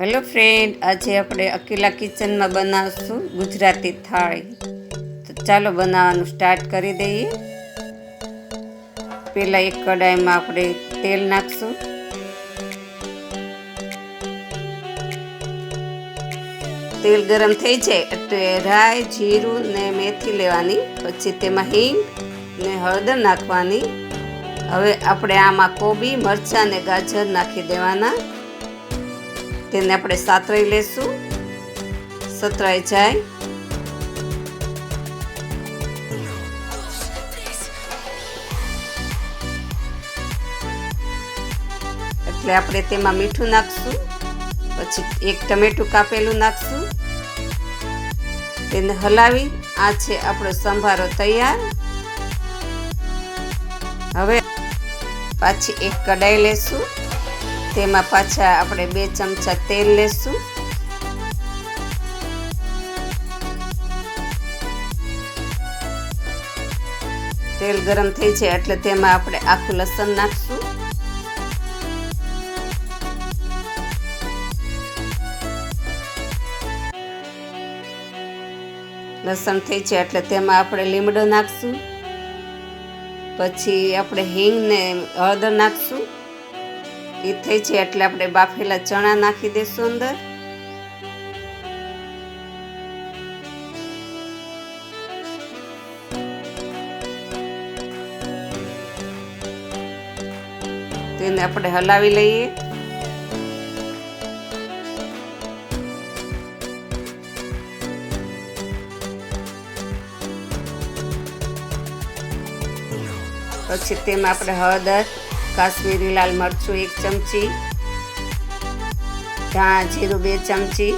Hello friend આજે આપણે અકેલા કિચનમાં બનાવશું ગુજરાતી થાળી. તો ચાલો બનાવવાનું સ્ટાર્ટ કરી દઈએ. પહેલાં એક કડાઈમાં આપણે તેલ નાખશું. તેલ ગરમ થઈ જાય એટલે રાઈ, જીરું ને મેથી લેવાની. પછી તેમાં હિંગ ને હળદર નાખવાની. હવે આપણે આમાં કોબી, મરચાં ને ગાજર નાખી દેવાના. તેને આપણે સાતરાઈ લેશું. સતરાઈ જાય. એટલે આપણે તેમાં મીઠું નાખશું. પછી એક ટમેટું કાપેલું નાખશું. તેને હલાવી આ છે આપણો સંભારો તૈયાર. હવે પાછી એક કડાઈ લેશું. તેમાં પાછા આપણે બે ચમચા તેલ લેશું. તેલ ગરમ થઈ છે એટલે તેમાં આપણે આખું લસણ નાખશું. લસણ થઈ છે એટલે તેમાં આપણે લીમડો નાખશું. પછી આપણે હિંગ ને હળદર નાખશું. એ થઈ છે એટલે આપણે બાફેલા ચણા નાખી દઈશું અંદર. તેને આપણે હલાવી લઈએ. પછી તેમાં આપણે હળદર કાશ્મીરી લાલ મરચું એક ચમચી, ધાણા જીરું બે ચમચી,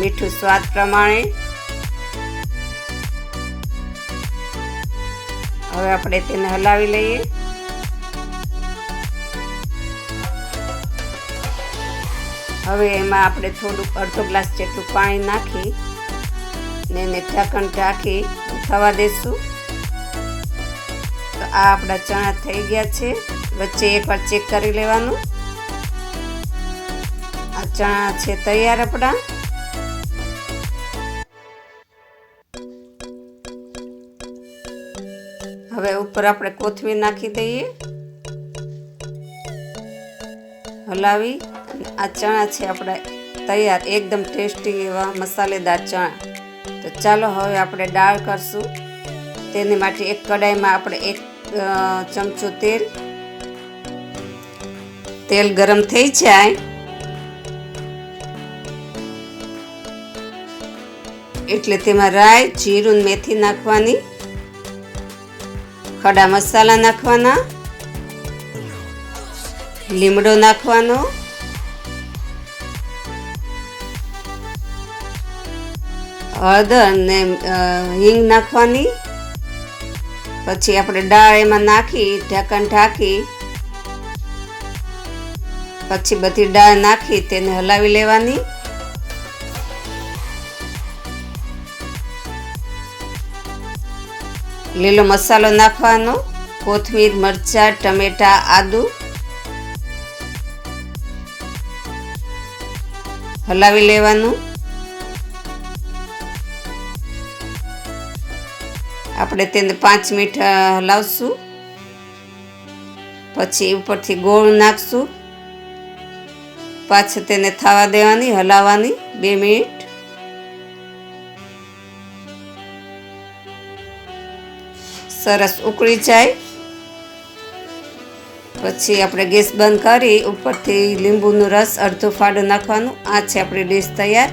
મીઠું સ્વાદ પ્રમાણે. હવે આપણે તેને હલાવી લઈએ. હવે એમાં આપણે થોડુંક અડધો ગ્લાસ જેટલું પાણી નાખી ને એને ઢાંકણ ઢાંકી થવા દેશું. તો આ આપણા ચણા થઈ ગયા છે. વચ્ચે એકવાર ચેક કરી લેવાનું. આ ચણા છે તૈયાર આપણા. હવે ઉપર આપણે કોથમીર નાખી દઈએ. હલાવી. આ ચણા છે આપણા તૈયાર, એકદમ ટેસ્ટી એવા મસાલેદાર ચણા. તો ચાલો હવે આપણે દાળ કરશું. તેની માટે એક કડાઈમાં આપણે એક ચમચો તેલ. તેલ ગરમ થઈ જાય. એટલે તેમાં રાઈ, જીરું, મેથી નાખવાની. ખડા મસાલા નાખવાના. લીમડો નાખવાનો. હળદર ને હિંગ નાખવાની. પછી આપણે દાળ એમાં નાખી, ઢાંકણ ઢાંકી, પછી બધી દાળ નાખી, તેને હલાવી લેવાની. લીલો મસાલો નાખવાનો, કોથમીર, મરચાં, ટમેટા, આદુ. હલાવી લેવાનું. આપણે તેને પાંચ મિનિટ હલાવશું પછી ઉપરથી ગોળ નાખશું. પાછળ તેને થવા દેવાની, હલાવવાની બે મિનિટ. સરસ ઉકળી જાય. પછી આપણે ગેસ બંધ કરી ઉપરથી લીંબુનો રસ અડધો ફાડો નાખવાનું. આ છે આપણી ડીશ તૈયાર.